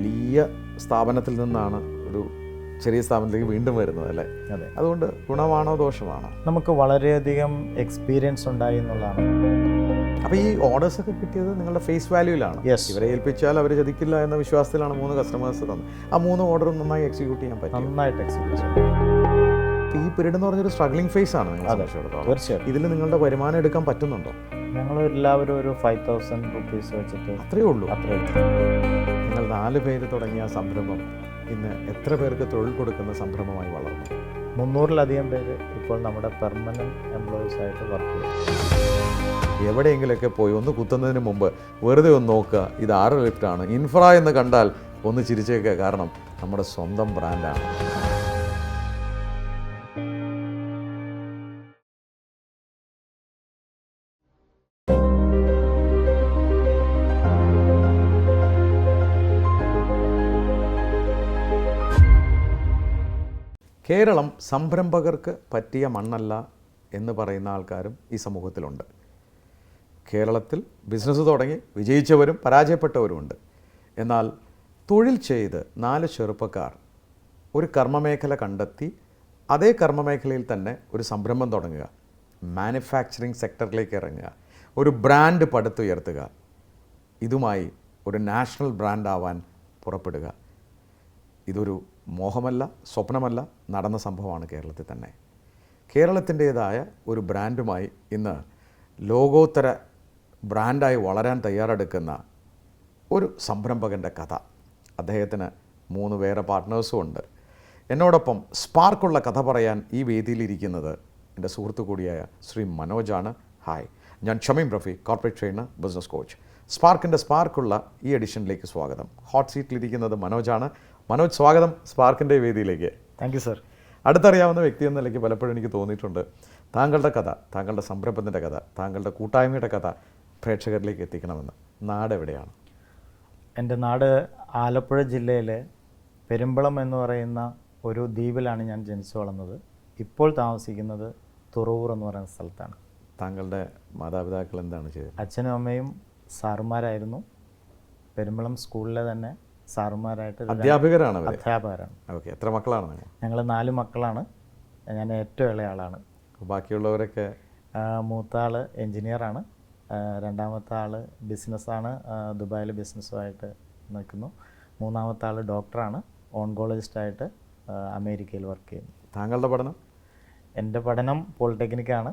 വലിയ സ്ഥാപനത്തിൽ നിന്നാണ് ഒരു ചെറിയ സ്ഥാപനത്തിലേക്ക് വീണ്ടും വരുന്നത് അല്ലേ? അതെ. അതുകൊണ്ട് ഗുണമാണോ ദോഷമാണോ? നമുക്ക് വളരെയധികം എക്സ്പീരിയൻസ് ഉണ്ടായി എന്നുള്ളതാണ്. അപ്പോൾ ഈ ഓർഡേഴ്സ് ഒക്കെ കിട്ടിയത് നിങ്ങളുടെ ഫേസ് വാല്യൂയിലാണ്. ഇവരെ ഏൽപ്പിച്ചാൽ അവർ ചതിക്കില്ല എന്ന വിശ്വാസത്തിലാണ് മൂന്ന് കസ്റ്റമേഴ്സ് തന്നത്. ആ മൂന്ന് ഓർഡറും നന്നായി എക്സിക്യൂട്ട് ചെയ്യാൻ പറ്റും നന്നായിട്ട് എക്സിക്യൂട്ട് ഈ പീരീഡ് എന്ന് പറഞ്ഞൊരു സ്ട്രഗ്ലിംഗ് ഫേസ് ആണ് തീർച്ചയായിട്ടും. ഇതിൽ നിങ്ങളുടെ വരുമാനം എടുക്കാൻ പറ്റുന്നുണ്ടോ? ഞങ്ങൾ എല്ലാവരും ഒരു ഫൈവ് തൗസൻഡ് റുപ്പീസ് വെച്ചിട്ട് അത്രയേ ഉള്ളൂ. അത്രയേ നിങ്ങൾ നാല് പേര് തുടങ്ങിയ സംരംഭം ഇന്ന് എത്ര പേർക്ക് തൊഴിൽ കൊടുക്കുന്ന സംരംഭമായി വളർന്നു? മുന്നൂറിലധികം പേര് ഇപ്പോൾ നമ്മുടെ പെർമനന്റ് എംപ്ലോയീസ് ആയിട്ട് വർക്ക് ചെയ്യും എവിടെയെങ്കിലൊക്കെ പോയി ഒന്ന് കുത്തുന്നതിന് മുമ്പ് വെറുതെ ഒന്ന് നോക്കുക. ഇത് ആറ് ലിഫ്റ്റാണ് ഇൻഫ്ര എന്ന് കണ്ടാൽ ഒന്ന് ചിരിച്ചേക്കുക കാരണം നമ്മുടെ സ്വന്തം ബ്രാൻഡാണ് കേരളം സംരംഭകർക്ക് പറ്റിയ മണ്ണല്ല എന്ന് പറയുന്ന ആൾക്കാരും ഈ സമൂഹത്തിലുണ്ട്. കേരളത്തിൽ ബിസിനസ് തുടങ്ങി വിജയിച്ചവരും പരാജയപ്പെട്ടവരുമുണ്ട്. എന്നാൽ തൊഴിൽ ചെയ്ത് നാല് ചെറുപ്പക്കാർ ഒരു കർമ്മമേഖല കണ്ടെത്തി അതേ കർമ്മമേഖലയിൽ തന്നെ ഒരു സംരംഭം തുടങ്ങുക മാനുഫാക്ചറിങ് സെക്ടറിലേക്ക് ഇറങ്ങുക ഒരു ബ്രാൻഡ് പടുത്തുയർത്തുക ഇതുമായി ഒരു നാഷണൽ ബ്രാൻഡാവാൻ പുറപ്പെടുക. ഇതൊരു മോഹമല്ല സ്വപ്നമല്ല നടന്ന സംഭവമാണ് കേരളത്തിൽ തന്നെ. കേരളത്തിന്റേതായ ഒരു ബ്രാൻഡുമായി ഇന്ന് ലോകോത്തര ബ്രാൻഡായി വളരാൻ തയ്യാറെടുക്കുന്ന ഒരു സംരംഭകന്റെ കഥ. അദ്ദേഹത്തിന് മൂന്ന് വേറെ പാർട്ട്നേഴ്സും ഉണ്ട്. എന്നോടൊപ്പം സ്പാർക്കുള്ള കഥ പറയാൻ ഈ വേദിയിലിരിക്കുന്നത് എന്റെ സുഹൃത്തു കൂടിയായ ശ്രീ മനോജാണ് ഹായ് ഞാൻ Shameem Rafi corporate trainer business coach സ്പാർക്കിന്റെ സ്പാർക്കുള്ള ഈ എഡിഷനിലേക്ക് സ്വാഗതം. ഹോട്ട് സീറ്റിലിരിക്കുന്നത് മനോജാണ് മനോജ് സ്വാഗതം സ്പാർക്കിന്റെ വേദിയിലേക്ക്. താങ്ക് യു സർ അടുത്തറിയാവുന്ന വ്യക്തി എന്ന നിലയ്ക്ക് പലപ്പോഴും എനിക്ക് തോന്നിയിട്ടുണ്ട്. താങ്കളുടെ കഥ താങ്കളുടെ സംരംഭത്തിന്റെ കഥ താങ്കളുടെ കൂട്ടായ്മയുടെ കഥ പ്രേക്ഷകരിലേക്ക് എത്തിക്കണമെന്ന്. നാട് എവിടെയാണ്? എന്റെ നാട് ആലപ്പുഴ ജില്ലയിലെ പെരുമ്പളം എന്ന് പറയുന്ന ഒരു ദ്വീപിലാണ് ഞാൻ ജനിച്ചു വളർന്നത്. ഇപ്പോൾ താമസിക്കുന്നത് തുറവൂർ എന്ന് പറയുന്ന സ്ഥലത്താണ്. താങ്കളുടെ മാതാപിതാക്കൾ എന്താണ് ചെയ്തത്? അച്ഛനും അമ്മയും സാറുമാരായിരുന്നു. പെരുമ്പളം സ്കൂളിലെ തന്നെ സാറുമാരായിട്ട് അധ്യാപകരാണ് അധ്യാപകരാണ്. ഓക്കെ എത്ര മക്കളാണ് ഞങ്ങൾ നാല് മക്കളാണ്. ഞാൻ ഏറ്റവും ഇളയ ആളാണ്. ബാക്കിയുള്ളവരൊക്കെ? മൂത്ത ആൾ എൻജിനീയറാണ് രണ്ടാമത്തെ ആൾ ബിസിനസ്സാണ്. ദുബായിൽ ബിസിനസ്സുമായിട്ട് നിൽക്കുന്നു. മൂന്നാമത്തെ ആൾ ഡോക്ടറാണ്. ഓൺകോളജിസ്റ്റായിട്ട് അമേരിക്കയിൽ വർക്ക് ചെയ്യുന്നു. താങ്കളുടെ പഠനം? എന്റെ പഠനം പോളിടെക്നിക്കാണ്.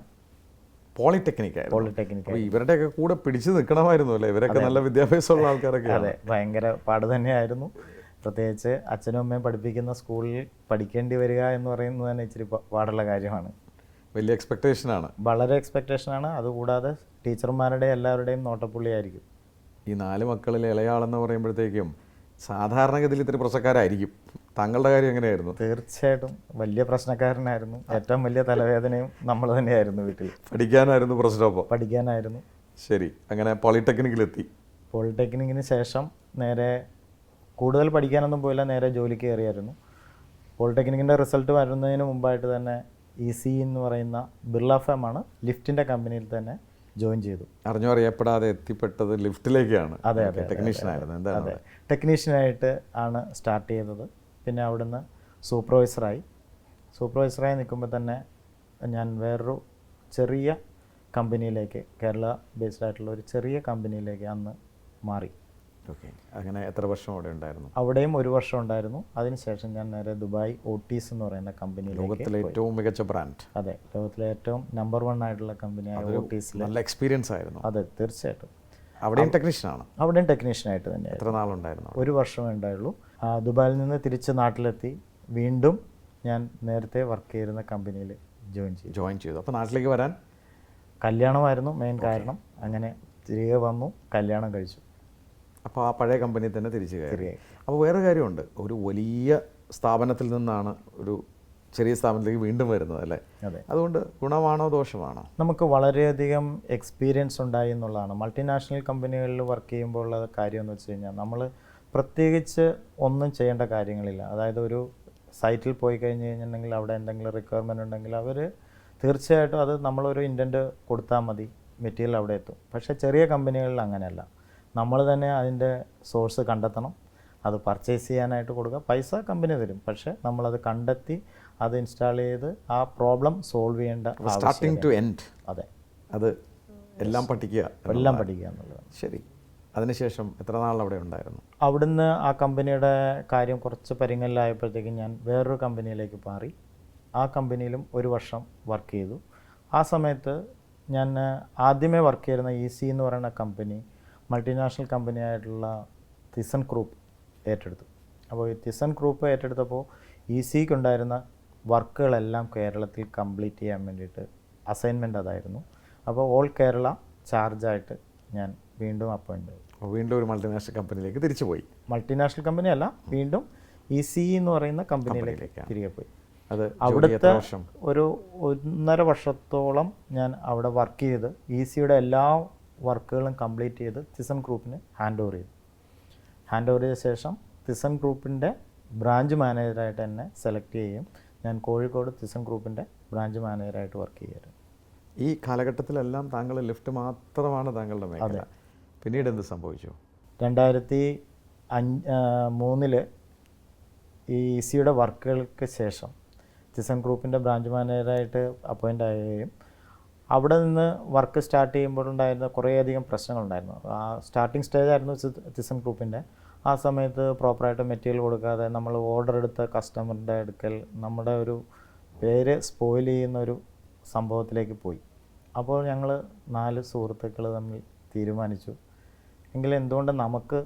പോളിടെക്നിക് പോളിടെക്നിക് ഇവരുടെയൊക്കെ കൂടെ പിടിച്ചു നിൽക്കണമായിരുന്നു അല്ലേ? ഇവരൊക്കെ നല്ല വിദ്യാഭ്യാസമുള്ള ആൾക്കാരൊക്കെ അതെ. ഭയങ്കര പാട് തന്നെയായിരുന്നു. പ്രത്യേകിച്ച് അച്ഛനും അമ്മയും പഠിപ്പിക്കുന്ന സ്കൂളിൽ പഠിക്കേണ്ടി വരിക എന്ന് പറയുന്നത് തന്നെ ഇച്ചിരി പാടുള്ള കാര്യമാണ്. വലിയ എക്സ്പെക്റ്റേഷനാണ് വളരെ എക്സ്പെക്റ്റേഷനാണ് അതുകൂടാതെ ടീച്ചർമാരുടെ എല്ലാവരുടെയും നോട്ടപ്പുള്ളിയായിരിക്കും. ഈ നാല് മക്കളിൽ ഇളയാളെന്ന് പറയുമ്പോഴത്തേക്കും സാധാരണഗതിയിൽ ഇത്തിരി പ്രശ്നക്കാരായിരിക്കും. താങ്കളുടെ കാര്യം എങ്ങനെയായിരുന്നു? തീർച്ചയായിട്ടും വലിയ പ്രശ്നക്കാരനായിരുന്നു. ഏറ്റവും വലിയ തലവേദനയും നമ്മൾ തന്നെയായിരുന്നു വീട്ടിൽ. പഠിക്കാനായിരുന്നു പ്രശ്നം അപ്പോൾ പഠിക്കാനായിരുന്നു. ശരി. അങ്ങനെ പോളിടെക്നിക്കിൽ എത്തി പോളിടെക്നിക്കിന് ശേഷം നേരെ കൂടുതൽ പഠിക്കാനൊന്നും പോയില്ല നേരെ ജോലിക്ക് കയറിയായിരുന്നു. പോളിടെക്നിക്കിന്റെ റിസൾട്ട് വരുന്നതിന് മുമ്പായിട്ട് തന്നെ ഇ സി എന്ന് പറയുന്ന ബിർള ഫാമാണ് ലിഫ്റ്റിന്റെ കമ്പനിയിൽ തന്നെ ജോയിൻ ചെയ്തു. അറിഞ്ഞോ അറിയപ്പെടാതെ എത്തിപ്പെട്ടത് ലിഫ്റ്റിലേക്കാണ്. അതെ, അതെ, ടെക്നീഷ്യനായിരുന്നു. എന്താണ് അതെ. ടെക്നീഷ്യനായിട്ട് ആണ് സ്റ്റാർട്ട് ചെയ്തത്. പിന്നെ അവിടുന്ന് സൂപ്പർവൈസറായി. സൂപ്പർവൈസറായി നിൽക്കുമ്പോൾ തന്നെ ഞാൻ വേറൊരു ചെറിയ കമ്പനിയിലേക്ക് കേരള ബേസ്ഡ് ആയിട്ടുള്ള ഒരു ചെറിയ കമ്പനിയിലേക്ക് അന്ന് മാറി. ഓക്കെ അങ്ങനെ എത്ര വർഷം അവിടെ ഉണ്ടായിരുന്നു? അവിടെയും ഒരു വർഷം ഉണ്ടായിരുന്നു. അതിനുശേഷം ഞാൻ നേരെ ദുബായ് ഓട്ടീസ് എന്ന് പറയുന്ന കമ്പനി ലോകത്തിലെ ഏറ്റവും മികച്ച ബ്രാൻഡ്. അതെ ലോകത്തിലെ ഏറ്റവും നമ്പർ വൺ ആയിട്ടുള്ള കമ്പനിയായ ഓട്ടീസിൽ നല്ല എക്സ്പീരിയൻസ് ആയിരുന്നു. അതെ തീർച്ചയായിട്ടും. അവിടെയും ടെക്നീഷ്യനാണ് അവിടെയും ടെക്നീഷ്യനായിട്ട് തന്നെ എത്ര നാളുണ്ടായിരുന്നു? ഒരു വർഷമേ ഉണ്ടായുള്ളൂ. ദുബായിൽ നിന്ന് തിരിച്ച് നാട്ടിലെത്തി. വീണ്ടും ഞാൻ നേരത്തെ വർക്ക് ചെയ്തിരുന്ന കമ്പനിയിൽ ജോയിൻ ചെയ്തു. ജോയിൻ ചെയ്തു. അപ്പോൾ നാട്ടിലേക്ക് വരാൻ? കല്യാണമായിരുന്നു മെയിൻ കാരണം. അങ്ങനെ തിരികെ വന്നു കല്യാണം കഴിച്ചു. അപ്പോൾ ആ പഴയ കമ്പനിയിൽ തന്നെ തിരിച്ചു കയറി. അപ്പോൾ വേറെ കാര്യമുണ്ട്. ഒരു വലിയ സ്ഥാപനത്തിൽ നിന്നാണ് ഒരു ചെറിയ സ്ഥാപനത്തിലേക്ക് വീണ്ടും വരുന്നത് അല്ലേ? അതെ. അതുകൊണ്ട് ഗുണമാണോ ദോഷമാണോ? നമുക്ക് വളരെയധികം എക്സ്പീരിയൻസ് ഉണ്ടായി എന്നുള്ളതാണ്. മൾട്ടിനാഷണൽ കമ്പനികളിൽ വർക്ക് ചെയ്യുമ്പോൾ ഉള്ള കാര്യം എന്ന് വെച്ച് കഴിഞ്ഞാൽ നമ്മൾ പ്രത്യേകിച്ച് ഒന്നും ചെയ്യേണ്ട കാര്യങ്ങളില്ല. അതായത് ഒരു സൈറ്റിൽ പോയി കഴിഞ്ഞ് കഴിഞ്ഞിട്ടുണ്ടെങ്കിൽ അവിടെ എന്തെങ്കിലും റിക്വയർമെന്റ് ഉണ്ടെങ്കിൽ അവർ തീർച്ചയായിട്ടും അത് നമ്മളൊരു ഇന്റന്റ് കൊടുത്താൽ മതി. മെറ്റീരിയൽ അവിടെ എത്തും. പക്ഷേ ചെറിയ കമ്പനികളിൽ അങ്ങനെയല്ല. നമ്മൾ തന്നെ അതിന്റെ സോഴ്സ് കണ്ടെത്തണം. അത് പർച്ചേസ് ചെയ്യാനായിട്ട് കൊടുക്കുക. പൈസ കമ്പനി തരും. പക്ഷേ നമ്മളത് കണ്ടെത്തി അത് ഇൻസ്റ്റാൾ ചെയ്ത് ആ പ്രോബ്ലം സോൾവ് ചെയ്യേണ്ട സ്റ്റാർട്ടിങ് ടു എൻഡ് അതെ. അത് എല്ലാം പഠിക്കുക എല്ലാം പഠിക്കുക എന്നുള്ളതാണ്. ശരി. അതിനുശേഷം എത്ര നാൾ അവിടെ ഉണ്ടായിരുന്നു? അവിടുന്ന് ആ കമ്പനിയുടെ കാര്യം കുറച്ച് പരിങ്ങലിലായപ്പോഴത്തേക്കും ഞാൻ വേറൊരു കമ്പനിയിലേക്ക് മാറി. ആ കമ്പനിയിലും ഒരു വർഷം വർക്ക് ചെയ്തു. ആ സമയത്ത് ഞാൻ ആദ്യമേ വർക്ക് ചെയ്യുന്ന ഇ സി എന്ന് പറയുന്ന കമ്പനി മൾട്ടിനാഷണൽ കമ്പനിയായിട്ടുള്ള തിസൺ ഗ്രൂപ്പ് ഏറ്റെടുത്തു. അപ്പോൾ ഈ തിസൺ ഗ്രൂപ്പ് ഏറ്റെടുത്തപ്പോൾ ഇ സിക്ക് ഉണ്ടായിരുന്ന വർക്കുകളെല്ലാം കേരളത്തിൽ കംപ്ലീറ്റ് ചെയ്യാൻ വേണ്ടിയിട്ട് അസൈൻമെന്റ് അതായിരുന്നു. അപ്പോൾ ഓൾ കേരള ചാർജായിട്ട് ഞാൻ വീണ്ടും അപ്പോയിന്റ് ആയി. വീണ്ടും ഒരു മൾട്ടിനാഷണൽ കമ്പനിയിലേക്ക് തിരിച്ചു പോയി മൾട്ടിനാഷണൽ കമ്പനി അല്ല വീണ്ടും ഇ സി എന്ന് പറയുന്ന കമ്പനിയിലേക്ക് തിരികെ പോയി. അത് അവിടുത്തെ ഒരു ഒന്നര വർഷത്തോളം ഞാൻ അവിടെ വർക്ക് ചെയ്ത് ഇ സിയുടെ എല്ലാ വർക്കുകളും കംപ്ലീറ്റ് ചെയ്ത് തിസൺ ഗ്രൂപ്പിന് ഹാൻഡ് ഓവർ ചെയ്തു. ഹാൻഡ് ഓവർ ചെയ്ത ശേഷം തിസൺ ഗ്രൂപ്പിന്റെ ബ്രാഞ്ച് മാനേജറായിട്ട് എന്നെ സെലക്ട് ചെയ്യുകയും ഞാൻ കോഴിക്കോട് തിസൺ ഗ്രൂപ്പിന്റെ ബ്രാഞ്ച് മാനേജറായിട്ട് വർക്ക് ചെയ്യാറ് ഈ കാലഘട്ടത്തിലെല്ലാം താങ്കൾ ലിഫ്റ്റ് മാത്രമാണ് താങ്കളുടെ മേഖല. പിന്നീട് എന്ത് സംഭവിച്ചു? രണ്ടായിരത്തി അഞ്ച് മൂന്നിൽ ഈ ഇ സിയുടെ വർക്കുകൾക്ക് ശേഷം തിസൺ ഗ്രൂപ്പിന്റെ ബ്രാഞ്ച് മാനേജറായിട്ട് അപ്പോയിന്റ് ആവുകയും അവിടെ നിന്ന് വർക്ക് സ്റ്റാർട്ട് ചെയ്യുമ്പോഴുണ്ടായിരുന്ന കുറേയധികം പ്രശ്നങ്ങളുണ്ടായിരുന്നു. ആ സ്റ്റാർട്ടിങ് സ്റ്റേജ് ആയിരുന്നു സി- തിസൺ ഗ്രൂപ്പിന്റെ ആ സമയത്ത് പ്രോപ്പറായിട്ട് മെറ്റീരിയൽ കൊടുക്കാതെ നമ്മൾ ഓർഡർ എടുത്ത കസ്റ്റമറിന്റെ അടുക്കൽ നമ്മുടെ ഒരു പേര് സ്പോയിൽ ചെയ്യുന്ന ഒരു സംഭവത്തിലേക്ക് പോയി. അപ്പോൾ ഞങ്ങൾ നാല് സുഹൃത്തുക്കൾ തമ്മിൽ തീരുമാനിച്ചു. എങ്കിൽ എന്തുകൊണ്ട് നമുക്ക്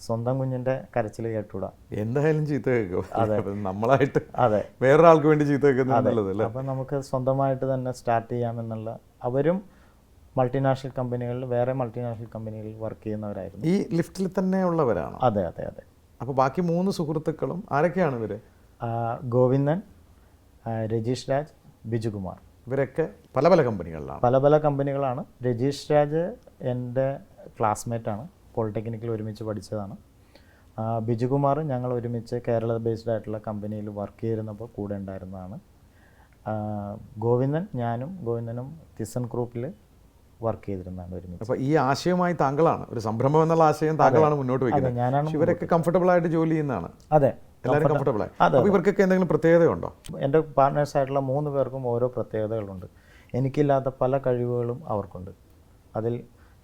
സ്വന്തം കുഞ്ഞിന്റെ കരച്ചിൽ കേട്ടുകൂടാ എന്തായാലും ചീത്ത കേൾക്കും. നമ്മളായിട്ട് അതെ. വേറൊരാൾക്ക് വേണ്ടി ചീത്ത കേൾക്കുന്നത് അപ്പൊ നമുക്ക് സ്വന്തമായിട്ട് തന്നെ സ്റ്റാർട്ട് ചെയ്യാമെന്നുള്ള അവരും മൾട്ടിനാഷണൽ കമ്പനികളിൽ വേറെ മൾട്ടിനാഷണൽ കമ്പനികളിൽ വർക്ക് ചെയ്യുന്നവരായിരുന്നു. ഈ ലിഫ്റ്റിൽ തന്നെ ഉള്ളവരാണ്? അതെ അതെ അതെ. അപ്പോൾ ബാക്കി മൂന്ന് സുഹൃത്തുക്കളും ആരൊക്കെയാണ് ഇവർ? ഗോവിന്ദൻ രജീഷ് രാജ് ബിജുകുമാർ ഇവരൊക്കെ പല പല കമ്പനികളിലാണ് പല പല കമ്പനികളാണ് രജീഷ് രാജ് എന്റെ ക്ലാസ്മേറ്റാണ് പോളിടെക്നിക്കിൽ ഒരുമിച്ച് പഠിച്ചതാണ്. ബിജുകുമാർ ഞങ്ങൾ ഒരുമിച്ച് കേരള ബേസ്ഡ് ആയിട്ടുള്ള കമ്പനിയിൽ വർക്ക് ചെയ്തിരുന്നപ്പോൾ കൂടെ ഉണ്ടായിരുന്നതാണ്. ഗോവിന്ദൻ ഞാനും ഗോവിന്ദനും തിസൺ ഗ്രൂപ്പിൽ വർക്ക് ചെയ്തിരുന്നതാണ് ഒരുമിച്ച്. അപ്പോൾ ഈ ആശയമായി താങ്കളാണ് ഒരു സംരംഭം എന്നുള്ള ആശയം താങ്കളാണ് മുന്നോട്ട് വയ്ക്കുന്നത്. ഞാനാണ് ഇവരൊക്കെ കംഫർട്ടബിൾ ആയിട്ട് ജോലി ചെയ്യുന്നതാണ്. അതെ എല്ലാവരും കംഫർട്ടബിൾ ആയി. അപ്പോൾ ഇവർക്കൊക്കെ എന്തെങ്കിലും പ്രത്യേകതയുണ്ടോ? എന്റെ പാർട്ട്നേഴ്സ് ആയിട്ടുള്ള മൂന്ന് പേർക്കും ഓരോ പ്രത്യേകതകളുണ്ട്. എനിക്കില്ലാത്ത പല കഴിവുകളും അവർക്കുണ്ട്. അതിൽ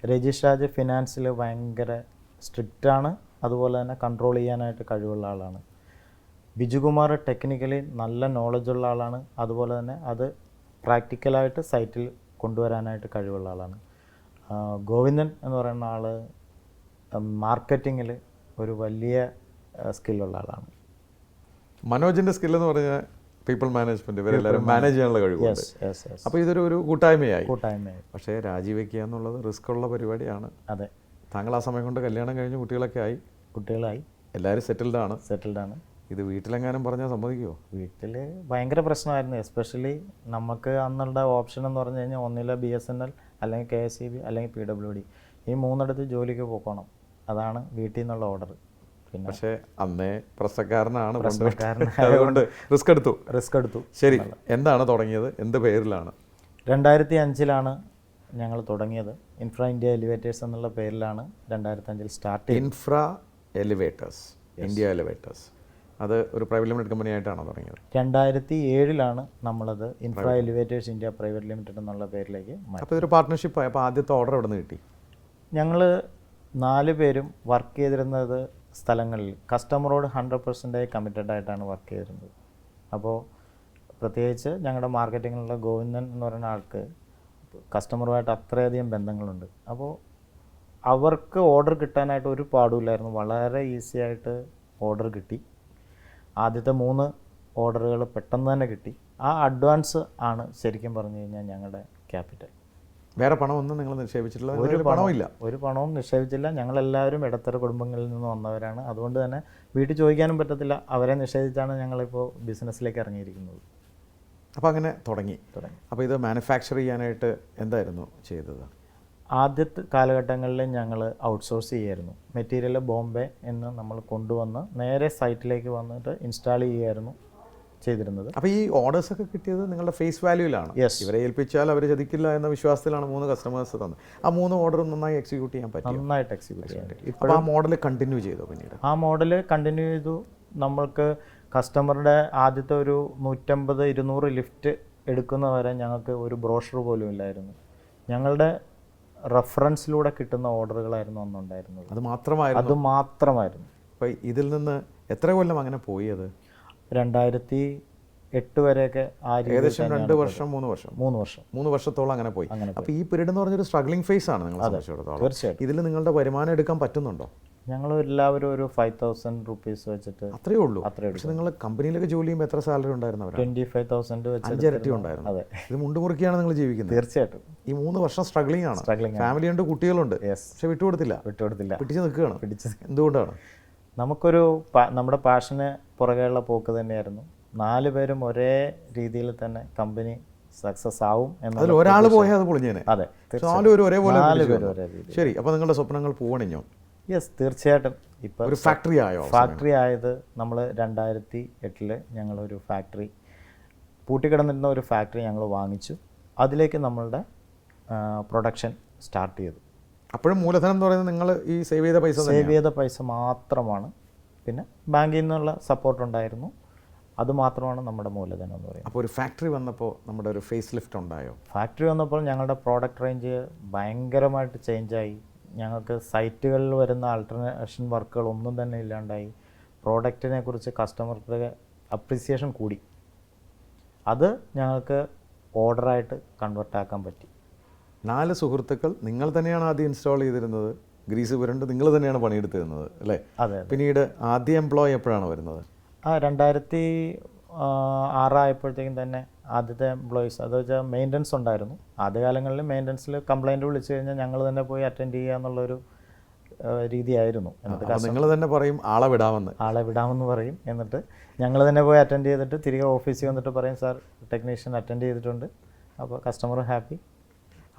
രജീഷ് രാജ് ഫിനാൻസിൽ ഭയങ്കര സ്ട്രിക്റ്റാണ്. അതുപോലെ തന്നെ കൺട്രോൾ ചെയ്യാനായിട്ട് കഴിവുള്ള ആളാണ്. ബിജുകുമാർ ടെക്നിക്കലി നല്ല നോളജുള്ള ആളാണ്. അതുപോലെ തന്നെ അത് പ്രാക്ടിക്കലായിട്ട് സൈറ്റിൽ കൊണ്ടുവരാനായിട്ട് കഴിവുള്ള ആളാണ്. ഗോവിന്ദൻ എന്ന് പറയുന്ന ആൾ മാർക്കറ്റിങ്ങിൽ ഒരു വലിയ സ്കില്ലുള്ള ആളാണ്. മനോജിന്റെ സ്കില്ലെന്ന് പറഞ്ഞാൽ പീപ്പിൾ മാനേജ്മെന്റ് ഇവരെല്ലാവരും മാനേജ് ചെയ്യാനുള്ള കഴിവുണ്ട്. അപ്പോൾ ഇതൊരു ഒരു കൂട്ടായ്മയായി. കൂട്ടായ്മയായി. പക്ഷേ രാജിവെക്കുക എന്നുള്ളത് റിസ്ക് ഉള്ള പരിപാടിയാണ്. അതെ. താങ്കൾ ആ സമയം കൊണ്ട് കല്യാണം കഴിഞ്ഞ് കുട്ടികളൊക്കെ ആയി. കുട്ടികളായി. എല്ലാവരും സെറ്റിൽഡ് ആണ്. സെറ്റിൽഡ് ആണ്. ഇത് വീട്ടിലെങ്ങാനും പറഞ്ഞാൽ സമ്മതിക്കുമോ വീട്ടിൽ ഭയങ്കര പ്രശ്നമായിരുന്നു. എസ്പെഷ്യലി നമുക്ക് അന്നുള്ള ഓപ്ഷൻ എന്ന് പറഞ്ഞു കഴിഞ്ഞാൽ ഒന്നില്ല ബി എസ് എൻ എൽ അല്ലെങ്കിൽ കെ എസ് ഇ ബി അല്ലെങ്കിൽ പി ഡബ്ല്യു ഡി ഈ മൂന്നിടത്ത് ജോലിക്ക് പോക്കണം അതാണ് വീട്ടിൽ നിന്നുള്ള ഓർഡർ പക്ഷേ അന്നേ പ്രശ്നക്കാരനാണ് അതുകൊണ്ട് റിസ്ക് എടുത്തു റിസ്ക് എടുത്തു ശരി എന്താണ് തുടങ്ങിയത്? എന്ത് പേരിലാണ്? രണ്ടായിരത്തി അഞ്ചിലാണ് ഞങ്ങൾ തുടങ്ങിയത്. ഇൻഫ്ര ഇന്ത്യ എലിവേറ്റേഴ്സ് എന്നുള്ള പേരിലാണ് രണ്ടായിരത്തി അഞ്ചിൽ start Infra Elevators India Elevators. അത് ഒരു പ്രൈവറ്റ് ലിമിറ്റഡ് കമ്പനി ആയിട്ടാണ് തുടങ്ങിയത്? രണ്ടായിരത്തി ഏഴിലാണ് നമ്മളത് infra elevators India private limited എന്നുള്ള പേരിലേക്ക് അപ്പോൾ ഇതൊരു പാർട്ട്ണർഷിപ്പ് ആയി അപ്പോൾ ആദ്യത്തെ ഓർഡർ എവിടെ നിന്ന് കിട്ടി? ഞങ്ങൾ നാല് പേരും വർക്ക് ചെയ്തിരുന്നത് സ്ഥലങ്ങളിൽ കസ്റ്റമറോട് ഹൺഡ്രഡ് പെർസെന്റായി കമ്മിറ്റഡ് ആയിട്ടാണ് വർക്ക് ചെയ്തിരുന്നത്. അപ്പോൾ പ്രത്യേകിച്ച് ഞങ്ങളുടെ മാർക്കറ്റിങ്ങിലുള്ള ഗോവിന്ദൻ എന്ന് പറയുന്ന ആൾക്ക് കസ്റ്റമറുമായിട്ട് അത്രയധികം ബന്ധങ്ങളുണ്ട്. അപ്പോൾ അവർക്ക് ഓർഡർ കിട്ടാനായിട്ട് ഒരു പാടുമില്ലായിരുന്നു. വളരെ ഈസി ആയിട്ട് ഓർഡർ കിട്ടി. ആദ്യത്തെ മൂന്ന് ഓർഡറുകൾ പെട്ടെന്ന് തന്നെ കിട്ടി. ആ അഡ്വാൻസ് ആണ് ശരിക്കും പറഞ്ഞു കഴിഞ്ഞാൽ ഞങ്ങളുടെ ക്യാപിറ്റൽ. വേറെ പണമൊന്നും നിങ്ങൾ നിക്ഷേപിച്ചിട്ടില്ല ഒരു പണമില്ല. ഒരു പണവും നിക്ഷേപിച്ചില്ല. ഞങ്ങളെല്ലാവരും ഇടത്തര കുടുംബങ്ങളിൽ നിന്ന് വന്നവരാണ്. അതുകൊണ്ട് തന്നെ വീട്ടിൽ ചോദിക്കാനും പറ്റത്തില്ല. അവരെ നിഷേധിച്ചാണ് ഞങ്ങളിപ്പോൾ ബിസിനസ്സിലേക്ക് ഇറങ്ങിയിരിക്കുന്നത്. അപ്പോൾ അങ്ങനെ തുടങ്ങി. തുടങ്ങി. അപ്പോൾ ഇത് മാനുഫാക്ചർ ചെയ്യാനായിട്ട് എന്തായിരുന്നു ചെയ്തത്? ആദ്യത്തെ കാലഘട്ടങ്ങളിൽ ഞങ്ങൾ ഔട്ട്സോഴ്സ് ചെയ്യായിരുന്നു. മെറ്റീരിയൽ ബോംബെ എന്ന് നമ്മൾ കൊണ്ടുവന്ന് നേരെ സൈറ്റിലേക്ക് വന്നിട്ട് ഇൻസ്റ്റാൾ ചെയ്യുമായിരുന്നു ചെയ്തിരുന്നത്. അപ്പോൾ ഈ ഓർഡേഴ്സ് ഒക്കെ കിട്ടിയത് നിങ്ങളുടെ ഫേസ് വാല്യൂലാണ് യെസ് ഇവരെ ഏൽപ്പിച്ചാൽ അവർ ചതിക്കില്ല എന്ന വിശ്വാസത്തിലാണ് മൂന്ന് കസ്റ്റമേഴ്സ് തന്നത്. ആ മൂന്ന് ഓർഡർ നന്നായി എക്സിക്യൂട്ട് ചെയ്യാൻ പറ്റും നന്നായിട്ട് എക്സിക്യൂട്ട് ചെയ്യാൻ പറ്റും. അപ്പോൾ ആ മോഡൽ കണ്ടിന്യൂ ചെയ്തു പിന്നീട്? ആ മോഡൽ കണ്ടിന്യൂ ചെയ്തു. നമ്മൾക്ക് കസ്റ്റമറുടെ ആദ്യത്തെ ഒരു നൂറ്റമ്പത് ഇരുന്നൂറ് ലിഫ്റ്റ് എടുക്കുന്നവരെ ഞങ്ങൾക്ക് ഒരു ബ്രോഷർ പോലും ഇല്ലായിരുന്നു. ഞങ്ങളുടെ റെഫറൻസിലൂടെ കിട്ടുന്ന ഓർഡറുകളായിരുന്നു അന്നുണ്ടായിരുന്നത്. അത് മാത്രമായിരുന്നു? അത് മാത്രമായിരുന്നു. അപ്പോൾ ഇതിൽ നിന്ന് എത്ര കൊല്ലം അങ്ങനെ പോയി അത്? രണ്ടായിരത്തി എട്ട് വരെയൊക്കെ ആ ഏകദേശം രണ്ട് വർഷം മൂന്ന് വർഷം. മൂന്ന് വർഷം. മൂന്ന് വർഷത്തോളം അങ്ങനെ പോയി. അപ്പോൾ ഈ പീരീഡ് എന്ന് പറഞ്ഞൊരു സ്ട്രഗ്ലിംഗ് ഫേസ് ആണ് നിങ്ങളെ സംബന്ധിച്ചിടത്തോളം. തീർച്ചയായിട്ടും. ഇതിൽ നിങ്ങളുടെ വരുമാനം എടുക്കാൻ പറ്റുന്നുണ്ടോ? ഞങ്ങൾ എല്ലാവരും ഒരു ഫൈവ് തൗസൻഡ് റുപ്പീസ് വെച്ചിട്ട് അത്രേ ഉള്ളൂ. അത്രേ പക്ഷെ നിങ്ങൾ കമ്പനിയിലൊക്കെ ജോലി ചെയ്യുമ്പോൾ എത്ര സാലറി ഉണ്ടായിരുന്നു ട്വന്റി ഫൈവ് തൗസൻഡ് വെച്ച് അഞ്ചിരട്ടി ഉണ്ടായിരുന്നു. അതെ. ഇത് മുണ്ടുമുറുക്കിയാണ് നിങ്ങൾ ജീവിക്കുന്നത്. തീർച്ചയായിട്ടും. ഈ മൂന്ന് വർഷം സ്ട്രഗ്ലിംഗ് ആണ്. ഫാമിലി ഉണ്ട് കുട്ടികളുണ്ട്. പക്ഷെ വിട്ടുകൊടുത്തില്ല. വിട്ടുകൊടുത്തില്ല. പിടിച്ച് നിൽക്കുകയാണ്. പിടിച്ച് എന്തുകൊണ്ടാണ്? നമുക്കൊരു പാ- നമ്മുടെ പാഷന് പുറകെയുള്ള പോക്ക് തന്നെയായിരുന്നു. നാല് പേരും ഒരേ രീതിയിൽ തന്നെ കമ്പനി സക്സസ് ആവും അതിൽ ഒരാൾ പോയാൽ അത് പൊളിഞ്ഞേനെ. അതെ നാലുപേരും ഒരേപോലെ. ഒരേ രീതി ശരി അപ്പോൾ നിങ്ങളുടെ സ്വപ്നങ്ങൾ പൂവണിഞ്ഞോ യെസ് തീർച്ചയായിട്ടും. ഇപ്പോൾ ഒരു ഫാക്ടറി ആയോ ഫാക്ടറി ആയത് നമ്മൾ രണ്ടായിരത്തി എട്ടിൽ ഞങ്ങളൊരു ഫാക്ടറി പൂട്ടിക്കിടന്നിരുന്ന ഒരു ഫാക്ടറി ഞങ്ങൾ വാങ്ങിച്ചു. അതിലേക്ക് നമ്മളുടെ പ്രൊഡക്ഷൻ സ്റ്റാർട്ട് ചെയ്തു. അപ്പോഴും മൂലധനം എന്ന് പറയുന്നത് നിങ്ങൾ ഈ സേവ് ചെയ്ത പൈസ സേവ് ചെയ്ത പൈസ മാത്രമാണ്. പിന്നെ ബാങ്കിൽ നിന്നുള്ള സപ്പോർട്ട് ഉണ്ടായിരുന്നു. അത് മാത്രമാണ് നമ്മുടെ മൂലധനം എന്ന് പറയുന്നത്. അപ്പോൾ ഒരു ഫാക്ടറി വന്നപ്പോൾ നമ്മുടെ ഒരു ഫേസ് ലിഫ്റ്റ് ഉണ്ടായോ? ഫാക്ടറി വന്നപ്പോൾ ഞങ്ങളുടെ പ്രോഡക്റ്റ് റേഞ്ച് ഭയങ്കരമായിട്ട് ചേഞ്ചായി ഞങ്ങൾക്ക് സൈറ്റുകളിൽ വരുന്ന ആൾട്ടർനേഷൻ വർക്കുകൾ ഒന്നും തന്നെ ഇല്ലാണ്ടായി. പ്രോഡക്റ്റിനെ കുറിച്ച് കസ്റ്റമർക്ക് അപ്രിസിയേഷൻ കൂടി. അത് ഞങ്ങൾക്ക് ഓർഡറായിട്ട് കൺവെർട്ട് ആക്കാൻ പറ്റി. നാല് സുഹൃത്തുക്കൾ നിങ്ങൾ തന്നെയാണ് ആദ്യം ഇൻസ്റ്റാൾ ചെയ്തിരുന്നത്. ഗ്രീസ് പുരണ്ട് നിങ്ങൾ തന്നെയാണ് പണിയെടുത്തിരുന്നത് അല്ലേ? അതെ പിന്നീട് ആദ്യ എംപ്ലോയി എപ്പോഴാണ് വരുന്നത്? ആ രണ്ടായിരത്തി ആറായപ്പോഴത്തേക്കും തന്നെ ആദ്യത്തെ എംപ്ലോയീസ് അത് വെച്ചാൽ മെയിന്റനൻസ് ഉണ്ടായിരുന്നു. ആദ്യകാലങ്ങളിൽ മെയിന്റനൻസിൽ കംപ്ലൈന്റ് വിളിച്ചു കഴിഞ്ഞാൽ ഞങ്ങൾ തന്നെ പോയി അറ്റൻഡ് ചെയ്യുക എന്നുള്ളൊരു രീതിയായിരുന്നു. എന്നിട്ട് നിങ്ങൾ തന്നെ പറയും ആളെ വിടാമെന്ന്. ആളെ വിടാമെന്ന് പറയും. എന്നിട്ട് ഞങ്ങൾ തന്നെ പോയി അറ്റൻഡ് ചെയ്തിട്ട് തിരികെ ഓഫീസിൽ വന്നിട്ട് പറയും സാർ ടെക്നീഷ്യൻ അറ്റൻഡ് ചെയ്തിട്ടുണ്ട്. അപ്പോൾ കസ്റ്റമർ ഹാപ്പി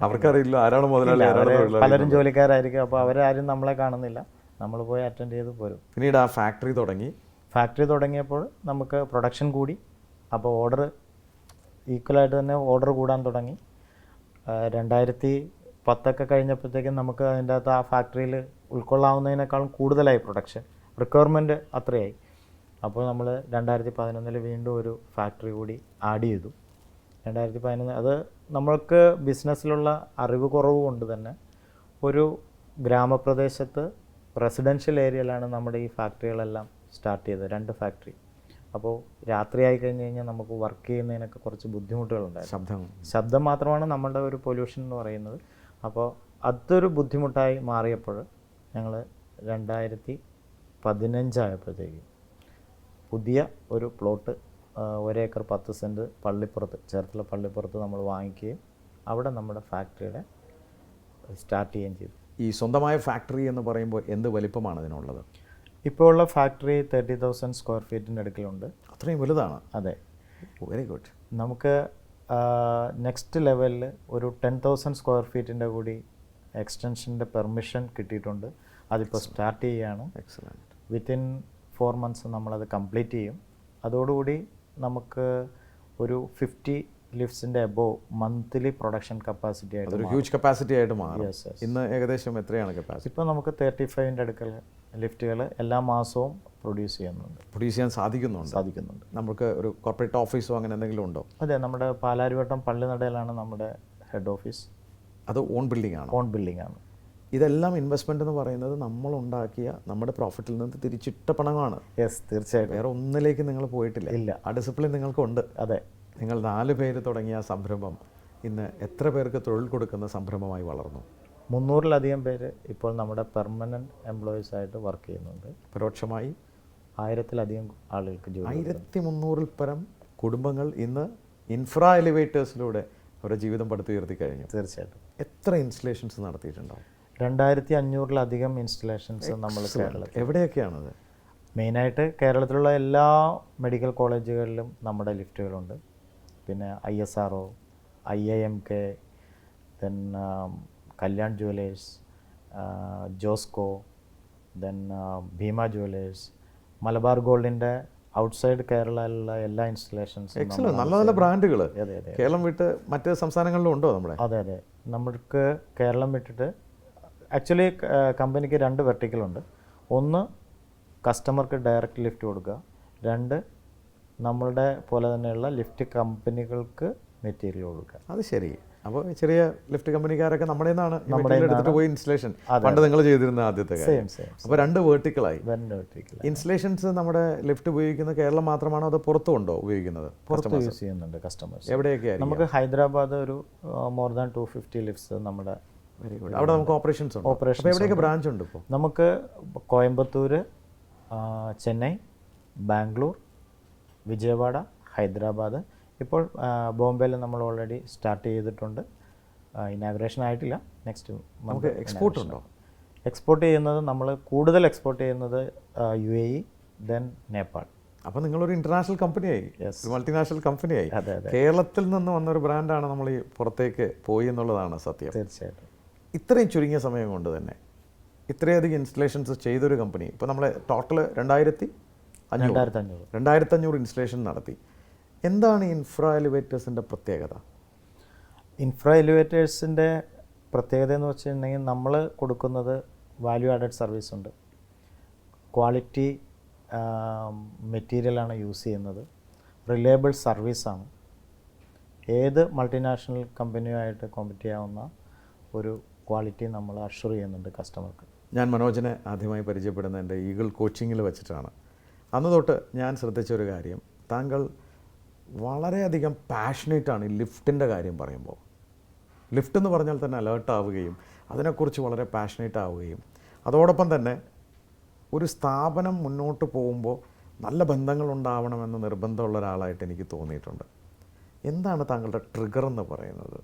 അവർക്കറിയില്ല ആരാണ് മുതലാളി ആരാണ് തൊഴിലാളി പലരും ജോലിക്കാരായിരിക്കും അപ്പോൾ അവരാരും നമ്മളെ കാണുന്നില്ല. നമ്മൾ പോയി അറ്റൻഡ് ചെയ്ത് പോരും. പിന്നീട് ആ ഫാക്ടറി തുടങ്ങി. ഫാക്ടറി തുടങ്ങിയപ്പോൾ നമുക്ക് പ്രൊഡക്ഷൻ കൂടി. അപ്പോൾ ഓർഡർ ഈക്വലായിട്ട് തന്നെ ഓർഡർ കൂടാൻ തുടങ്ങി. രണ്ടായിരത്തി പത്തൊക്കെ കഴിഞ്ഞപ്പോഴത്തേക്കും നമുക്ക് അതിന്റെ അകത്ത് ആ ഫാക്ടറിയിൽ ഉൾക്കൊള്ളാവുന്നതിനേക്കാളും കൂടുതലായി പ്രൊഡക്ഷൻ റിക്വയർമെന്റ് അത്രയായി. അപ്പോൾ നമ്മൾ രണ്ടായിരത്തി പതിനൊന്നിൽ വീണ്ടും ഒരു ഫാക്ടറി കൂടി ആഡ് ചെയ്തു. രണ്ടായിരത്തി പതിനൊന്ന് അത് നമ്മൾക്ക് ബിസിനസ്സിലുള്ള അറിവ് കുറവ് കൊണ്ട് തന്നെ ഒരു ഗ്രാമപ്രദേശത്ത് റെസിഡൻഷ്യൽ ഏരിയയിലാണ് നമ്മുടെ ഈ ഫാക്ടറികളെല്ലാം സ്റ്റാർട്ട് ചെയ്തത് രണ്ട് ഫാക്ടറി. അപ്പോൾ രാത്രിയായി കഴിഞ്ഞ് കഴിഞ്ഞാൽ നമുക്ക് വർക്ക് ചെയ്യുന്നതിനൊക്കെ കുറച്ച് ബുദ്ധിമുട്ടുകളുണ്ടായി ശബ്ദം. ശബ്ദം മാത്രമാണ് നമ്മളുടെ ഒരു പൊല്യൂഷൻ എന്ന് പറയുന്നത്. അപ്പോൾ അതൊരു ബുദ്ധിമുട്ടായി മാറിയപ്പോൾ ഞങ്ങൾ രണ്ടായിരത്തി പതിനഞ്ചായപ്പോഴത്തേക്കും പുതിയ ഒരു പ്ലോട്ട് ഒരേക്കർ പത്ത് സെന്റ് പള്ളിപ്പുറത്ത് ചേർത്തല പള്ളിപ്പുറത്ത് നമ്മൾ വാങ്ങിക്കുകയും അവിടെ നമ്മുടെ ഫാക്ടറിയുടെ സ്റ്റാർട്ട് ചെയ്യുകയും ചെയ്തു. ഈ സ്വന്തമായ ഫാക്ടറി എന്ന് പറയുമ്പോൾ എന്ത് വലിപ്പമാണ് ഇതിനുള്ളത് ഇപ്പോൾ ഉള്ള ഫാക്ടറി തേർട്ടി തൗസൻഡ് സ്ക്വയർ ഫീറ്റിന്റെ അടുക്കലുണ്ട്. അത്രയും വലുതാണ്? അതെ. വെരി ഗുഡ് നമുക്ക് നെക്സ്റ്റ് ലെവലിൽ ഒരു ടെൻ തൗസൻഡ് സ്ക്വയർ ഫീറ്റിന്റെ കൂടി എക്സ്റ്റൻഷന്റെ പെർമിഷൻ കിട്ടിയിട്ടുണ്ട്. അതിപ്പോൾ സ്റ്റാർട്ട് ചെയ്യുകയാണ്. എക്സലന്റ് വിത്തിൻ ഫോർ മന്ത്സ് നമ്മളത് കംപ്ലീറ്റ് ചെയ്യും. അതോടുകൂടി നമുക്ക് ഒരു ഫിഫ്റ്റി ലിഫ്റ്റ്സിന്റെ അബോ മന്ത്ലി പ്രൊഡക്ഷൻ കപ്പാസിറ്റി ആയിട്ട് ഒരു ഹ്യൂജ് കപ്പാസിറ്റി ആയിട്ട് മാറും. ഇന്ന് ഏകദേശം എത്രയാണ് കപ്പാസിറ്റി ഇപ്പോൾ നമുക്ക് തേർട്ടി ഫൈവിന്റെ അടുക്കൽ ലിഫ്റ്റുകൾ എല്ലാ മാസവും പ്രൊഡ്യൂസ് ചെയ്യുന്നുണ്ട്. പ്രൊഡ്യൂസ് ചെയ്യാൻ സാധിക്കുന്നുണ്ട്. സാധിക്കുന്നുണ്ട്. നമുക്ക് ഒരു കോർപ്പറേറ്റ് ഓഫീസോ അങ്ങനെ എന്തെങ്കിലും ഉണ്ടോ? അതെ നമ്മുടെ പാലാരിവട്ടം പള്ളിനടയിലാണ് നമ്മുടെ ഹെഡ് ഓഫീസ് അത് ഓൺ ബിൽഡിംഗ് ആണ്? ഓൺ ബിൽഡിംഗ് ആണ്. ഇതെല്ലാം ഇൻവെസ്റ്റ്മെന്റ് എന്ന് പറയുന്നത് നമ്മൾ ഉണ്ടാക്കിയ നമ്മുടെ പ്രോഫിറ്റിൽ നിന്ന് തിരിച്ചിട്ട പണമാണ്. യെസ് തീർച്ചയായിട്ടും. വേറെ ഒന്നിലേക്ക് നിങ്ങൾ പോയിട്ടില്ല. ഇല്ല. ആ ഡിസിപ്ലിൻ നിങ്ങൾക്കുണ്ട്. അതെ. നിങ്ങൾ നാല് പേര് തുടങ്ങിയ സംരംഭം ഇന്ന് എത്ര പേർക്ക് തൊഴിൽ കൊടുക്കുന്ന സംരംഭമായി വളർന്നു? മുന്നൂറിലധികം പേര് ഇപ്പോൾ നമ്മുടെ പെർമനന്റ് എംപ്ലോയീസ് ആയിട്ട് വർക്ക് ചെയ്യുന്നുണ്ട്. പരോക്ഷമായി? ആയിരത്തിലധികം ആളുകൾക്ക് ജോലി ആയിരത്തി മുന്നൂറിൽ പരം കുടുംബങ്ങൾ ഇന്ന് ഇൻഫ്രാ എലിവേറ്റേഴ്സിലൂടെ അവരുടെ ജീവിതം പടുത്തുയർത്തി കഴിഞ്ഞു. തീർച്ചയായിട്ടും. എത്ര ഇൻസ്റ്റലേഷൻസ് നടത്തിയിട്ടുണ്ടാവും? രണ്ടായിരത്തി അഞ്ഞൂറിലധികം ഇൻസ്റ്റലേഷൻസ് നമ്മൾ കേരളത്തിൽ. എവിടെയൊക്കെയാണത്? മെയിനായിട്ട് കേരളത്തിലുള്ള എല്ലാ മെഡിക്കൽ കോളേജുകളിലും നമ്മുടെ ലിഫ്റ്റുകളുണ്ട് പിന്നെ I S R O I I M K then Kalyan jewellers Josco then Bhima jewellers Malabar ഗോൾഡിന്റെ ഔട്ട്സൈഡ് കേരളയിലുള്ള എല്ലാ ഇൻസ്റ്റലേഷൻസും നല്ല നല്ല ബ്രാൻഡുകൾ അതെ അതെ. കേരളം വിട്ട് മറ്റ് സംസ്ഥാനങ്ങളിലും ഉണ്ടോ നമ്മുടെ? അതെ അതെ. നമ്മൾക്ക് കേരളം വിട്ടിട്ട് ആക്ച്വലി കമ്പനിക്ക് രണ്ട് വെർട്ടിക്കലുണ്ട് ഒന്ന് കസ്റ്റമർക്ക് ഡയറക്റ്റ് ലിഫ്റ്റ് കൊടുക്കുക. രണ്ട് നമ്മളുടെ പോലെ തന്നെയുള്ള ലിഫ്റ്റ് കമ്പനികൾക്ക് മെറ്റീരിയൽ കൊടുക്കുക. അത് ശരി. അപ്പോൾ ചെറിയ ലിഫ്റ്റ് കമ്പനിക്കാരൊക്കെ നമ്മുടെ നിന്നാണ് നമ്മുടെ എടുത്തിട്ട് പോയി ഇൻസ്റ്റലേഷൻ പണ്ട് നിങ്ങൾ ചെയ്തിരുന്ന ആദ്യത്തെ കാര്യം. സെയിം സെയിം അപ്പോൾ രണ്ട് വേർട്ടിക്കലായി രണ്ട് വേർട്ടിക്കൽ ഇൻസ്റ്റലേഷൻസ് നമ്മുടെ ലിഫ്റ്റ് ഉപയോഗിക്കുന്ന കേരളം മാത്രമാണോ അതോ പുറത്തും ഉണ്ടോ ഉപയോഗിക്കുന്നത് പുറത്ത് യൂസ് ചെയ്യുന്നുണ്ട് കസ്റ്റമേഴ്സ് എവിടെയൊക്കെയാണ് നമുക്ക് ഹൈദരാബാദ് ഒരു more than two fifty lifts നമ്മുടെ വെരി ഗുഡ് അവിടെ നമുക്ക് ഓപ്പറേഷൻസ് ഉണ്ട്. ഓപ്പറേഷൻ എവിടെയൊക്കെ ബ്രാഞ്ച് ഉണ്ട് ഇപ്പോൾ നമുക്ക് കോയമ്പത്തൂർ ചെന്നൈ ബാംഗ്ലൂർ വിജയവാഡ ഹൈദരാബാദ്. ഇപ്പോൾ ബോംബെയിൽ നമ്മൾ ഓൾറെഡി സ്റ്റാർട്ട് ചെയ്തിട്ടുണ്ട്. ഇനാഗ്രേഷൻ ആയിട്ടില്ല. നെക്സ്റ്റ് നമുക്ക് എക്സ്പോർട്ട് ഉണ്ടോ? എക്സ്പോർട്ട് ചെയ്യുന്നത് നമ്മൾ കൂടുതൽ എക്സ്പോർട്ട് ചെയ്യുന്നത് U A E then Nepal അപ്പോൾ നിങ്ങളൊരു ഇന്റർനാഷണൽ കമ്പനിയായി. മൾട്ടിനാഷണൽ കമ്പനിയായി അതെ അതെ. കേരളത്തിൽ നിന്ന് വന്നൊരു ബ്രാൻഡാണ് നമ്മൾ ഈ പുറത്തേക്ക് പോയി എന്നുള്ളതാണ് സത്യം. തീർച്ചയായിട്ടും. ഇത്രയും ചുരുങ്ങിയ സമയം കൊണ്ട് തന്നെ ഇത്രയധികം ഇൻസ്റ്റലേഷൻസ് ചെയ്തൊരു കമ്പനി ഇപ്പോൾ നമ്മളെ ടോട്ടൽ രണ്ടായിരത്തി അഞ്ഞൂറ്. രണ്ടായിരത്തി അഞ്ഞൂറ് രണ്ടായിരത്തി അഞ്ഞൂറ് ഇൻസ്റ്റലേഷൻ നടത്തി. എന്താണ് ഇൻഫ്രാ എലിവേറ്റേഴ്സിന്റെ പ്രത്യേകത? ഇൻഫ്ര എലിവേറ്റേഴ്സിന്റെ പ്രത്യേകത എന്ന് വെച്ചിട്ടുണ്ടെങ്കിൽ നമ്മൾ കൊടുക്കുന്നത് വാല്യൂ ആഡഡ് സർവീസ് ഉണ്ട്. ക്വാളിറ്റി മെറ്റീരിയലാണ് യൂസ് ചെയ്യുന്നത്. റിലയബിൾ സർവീസാണ് ഏത് മൾട്ടിനാഷണൽ കമ്പനിയുമായിട്ട് കോമ്പറ്റ് ചെയ്യാവുന്ന ഒരു ക്വാളിറ്റി നമ്മൾ അഷുർ ചെയ്യുന്നുണ്ട് കസ്റ്റമർക്ക്. ഞാൻ മനോജിനെ ആദ്യമായി പരിചയപ്പെടുന്ന എന്റെ ഈഗിൾ കോച്ചിങ്ങിൽ വെച്ചിട്ടാണ്. അന്ന് തൊട്ട് ഞാൻ ശ്രദ്ധിച്ച ഒരു കാര്യം താങ്കൾ വളരെയധികം പാഷനേറ്റാണ് ഈ ലിഫ്റ്റിന്റെ കാര്യം പറയുമ്പോൾ. ലിഫ്റ്റ് എന്ന് പറഞ്ഞാൽ തന്നെ അലേർട്ട് ആവുകയും അതിനെക്കുറിച്ച് വളരെ പാഷനേറ്റ് ആവുകയും. അതോടൊപ്പം തന്നെ ഒരു സ്ഥാപനം മുന്നോട്ട് പോകുമ്പോൾ നല്ല ബന്ധങ്ങൾ ഉണ്ടാവണമെന്ന് നിർബന്ധമുള്ള ഒരാളായിട്ട് എനിക്ക് തോന്നിയിട്ടുണ്ട്. എന്താണ് താങ്കളുടെ ട്രിഗർ എന്ന് പറയുന്നത്?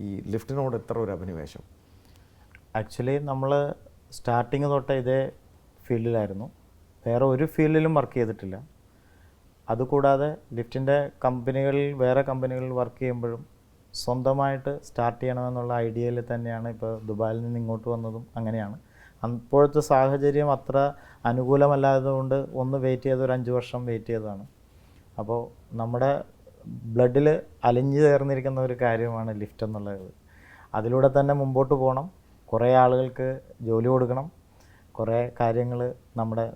ഈ ലിഫ്റ്റിനോട് എത്ര ഒരു അഭിനിവേശം? ആക്ച്വലി നമ്മൾ സ്റ്റാർട്ടിങ് തൊട്ട് ഇതേ ഫീൽഡിലായിരുന്നു വേറെ ഒരു ഫീൽഡിലും വർക്ക് ചെയ്തിട്ടില്ല. അതുകൂടാതെ ലിഫ്റ്റിന്റെ കമ്പനികളിൽ വേറെ കമ്പനികളിൽ വർക്ക് ചെയ്യുമ്പോഴും സ്വന്തമായിട്ട് സ്റ്റാർട്ട് ചെയ്യണമെന്നുള്ള ഐഡിയയിൽ തന്നെയാണ് ഇപ്പോൾ ദുബായിൽ നിന്ന് ഇങ്ങോട്ട് വന്നതും അങ്ങനെയാണ്. അപ്പോഴത്തെ സാഹചര്യം അത്ര അനുകൂലമല്ലാത്തതുകൊണ്ട് ഒന്ന് വെയിറ്റ് ചെയ്ത് ഒരു അഞ്ച് വർഷം വെയിറ്റ് ചെയ്തതാണ്. അപ്പോൾ നമ്മുടെ ബ്ലഡിൽ അലിഞ്ഞു ചേർന്നിരിക്കുന്ന ഒരു കാര്യമാണ് ലിഫ്റ്റ് എന്നുള്ളത്. അതിലൂടെ തന്നെ മുമ്പോട്ട് പോകണം കുറേ ആളുകൾക്ക് ജോലി കൊടുക്കണം. കുറേ കാര്യങ്ങൾ നമ്മുടെ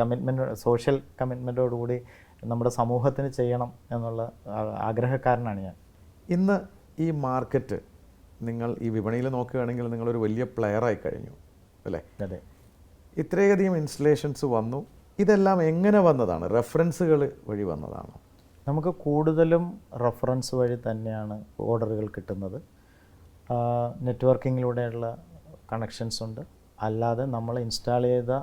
കമ്മിറ്റ്മെന്റ് സോഷ്യൽ കമ്മിറ്റ്മെന്റോടുകൂടി നമ്മുടെ സമൂഹത്തിന് ചെയ്യണം എന്നുള്ള ആഗ്രഹക്കാരനാണ് ഞാൻ. ഇന്ന് ഈ മാർക്കറ്റ് നിങ്ങൾ ഈ വിപണിയിൽ നോക്കുകയാണെങ്കിൽ നിങ്ങളൊരു വലിയ പ്ലെയറായി കഴിഞ്ഞു അല്ലേ? അതെ. ഇത്രയധികം ഇൻസ്റ്റലേഷൻസ് വന്നു. ഇതെല്ലാം എങ്ങനെ വന്നതാണ്? റെഫറൻസുകൾ വഴി വന്നതാണ്? നമുക്ക് കൂടുതലും റെഫറൻസ് വഴി തന്നെയാണ് ഓർഡറുകൾ കിട്ടുന്നത്. നെറ്റ്വർക്കിങ്ങിലൂടെയുള്ള കണക്ഷൻസ് ഉണ്ട്. അല്ലാതെ നമ്മൾ ഇൻസ്റ്റാൾ ചെയ്ത